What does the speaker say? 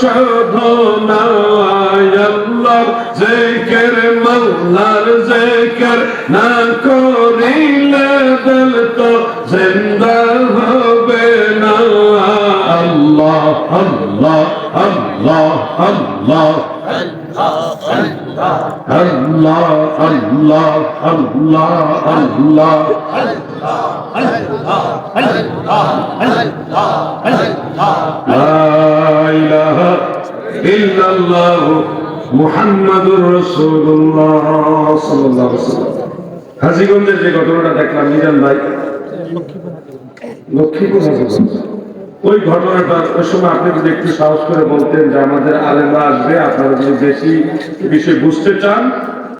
সাধনায় আল্লাহর জিকির মাওলার জিকির না করিলে দিল তো জিন্দা আল্লাহ আল্লাহ আল্লাহ। আল্লাহ আল্লাহ আল্লাহ আল্লাহ। আল্লাহ মুহাম্মাদুর রাসূলুল্লাহ সাল্লাল্লাহু আলাইহি ওয়াসাল্লাম। হাজীগঞ্জের যে ঘটনাটা দেখলাম, নিজাম ভাই, লক্ষ্মীপুর হাজীগঞ্জ। ওই ঘটনাটা ওই সময় আপনি যদি একটু সাহস করে বলতেন যে আমাদের আলেমরা আসবে, আপনারা যদি বেশি বিষয় বুঝতে চান